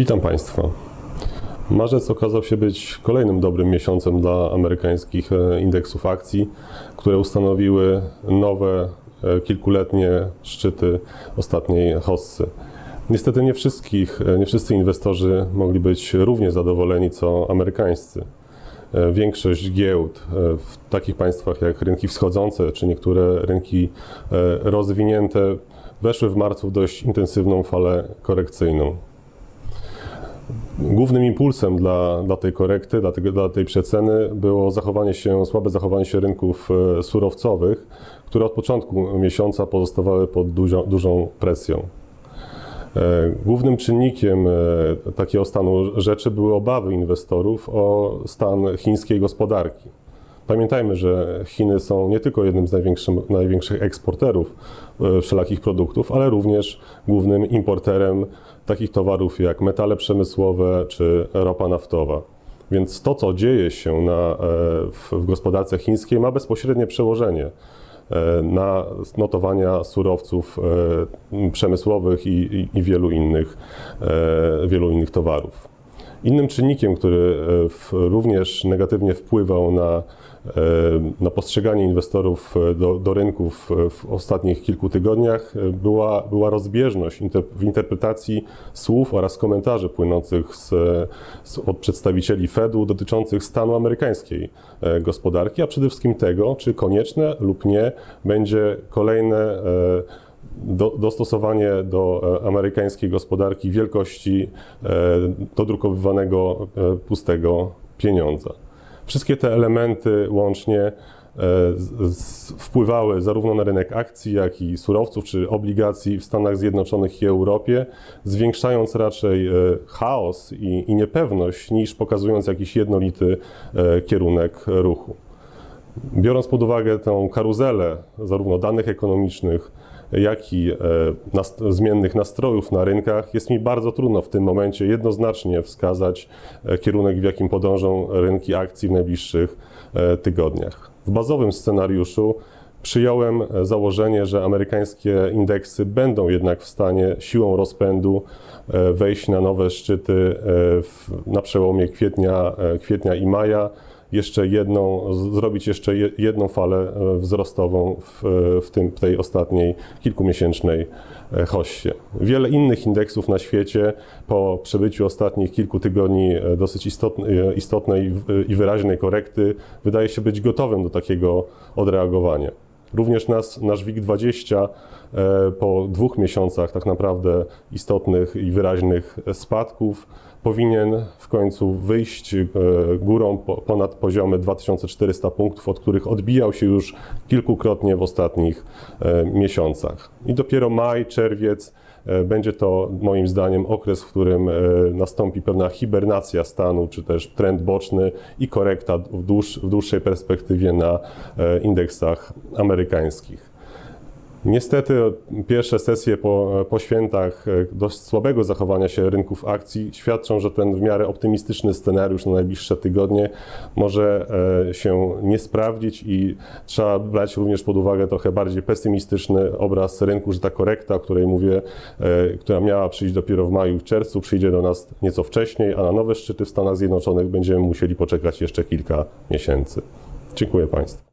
Witam Państwa. Marzec okazał się być kolejnym dobrym miesiącem dla amerykańskich e, indeksów akcji, które ustanowiły nowe e, kilkuletnie szczyty ostatniej hossy. Niestety nie, wszystkich, e, nie wszyscy inwestorzy mogli być równie zadowoleni co amerykańscy. Większość giełd w takich państwach jak rynki wschodzące czy niektóre rynki rozwinięte weszły w marcu w dość intensywną falę korekcyjną. Głównym impulsem dla, dla tej korekty, dla, dla tej przeceny było zachowanie się, słabe zachowanie się rynków e, surowcowych, które od początku miesiąca pozostawały pod dużo, dużą presją. E, Głównym czynnikiem e, takiego stanu rzeczy były obawy inwestorów o stan chińskiej gospodarki. Pamiętajmy, że Chiny są nie tylko jednym z największych, eksporterów e, wszelakich produktów, ale również głównym importerem takich towarów jak metale przemysłowe czy ropa naftowa. Więc to, co dzieje się na, e, w, w gospodarce chińskiej, ma bezpośrednie przełożenie e, na notowania surowców przemysłowych i, i, i wielu, innych, wielu innych towarów. Innym czynnikiem, który e, również negatywnie wpływał na, e, na postrzeganie inwestorów e, do, do rynków w ostatnich kilku tygodniach była, była rozbieżność w interpretacji słów oraz komentarzy płynących z, z, od przedstawicieli Fedu dotyczących stanu amerykańskiej gospodarki, a przede wszystkim tego, czy konieczne lub nie będzie kolejne do, dostosowanie do e, amerykańskiej gospodarki wielkości e, dodrukowywanego e, pustego pieniądza. Wszystkie te elementy łącznie wpływały zarówno na rynek akcji, jak i surowców czy obligacji w Stanach Zjednoczonych i Europie, zwiększając raczej chaos i, i niepewność, niż pokazując jakiś jednolity kierunek ruchu. Biorąc pod uwagę tę karuzelę zarówno danych ekonomicznych, jak i e, zmiennych nastrojów na rynkach, jest mi bardzo trudno w tym momencie jednoznacznie wskazać e, kierunek, w jakim podążą rynki akcji w najbliższych e, tygodniach. W bazowym scenariuszu przyjąłem założenie, że amerykańskie indeksy będą jednak w stanie siłą rozpędu wejść na nowe szczyty na przełomie kwietnia, kwietnia i maja jeszcze jedną, zrobić jeszcze je- jedną falę e, wzrostową w, w, tym, tej ostatniej kilkumiesięcznej e, hossie. Wiele innych indeksów na świecie po przebyciu ostatnich kilku tygodni e, dosyć istotnej, e, istotnej i wyraźnej korekty wydaje się być gotowym do takiego odreagowania. Również nas, nasz WIG20 e, po dwóch miesiącach tak naprawdę istotnych i wyraźnych spadków powinien w końcu wyjść e, górą po, ponad poziomy 2400 punktów, od których odbijał się już kilkukrotnie w ostatnich e, miesiącach. I dopiero maj, czerwiec będzie to moim zdaniem okres, w którym e, nastąpi pewna hibernacja stanu, czy też trend boczny i korekta w dłuższej perspektywie na e, indeksach amerykańskich. Niestety pierwsze sesje po, po świętach e, dość słabego zachowania się rynków akcji świadczą, że ten w miarę optymistyczny scenariusz na najbliższe tygodnie może e, się nie sprawdzić i trzeba brać również pod uwagę trochę bardziej pesymistyczny obraz rynku, że ta korekta, o której mówię, e, która miała przyjść dopiero w maju w czerwcu, przyjdzie do nas nieco wcześniej, a na nowe szczyty w Stanach Zjednoczonych będziemy musieli poczekać jeszcze kilka miesięcy. Dziękuję Państwu.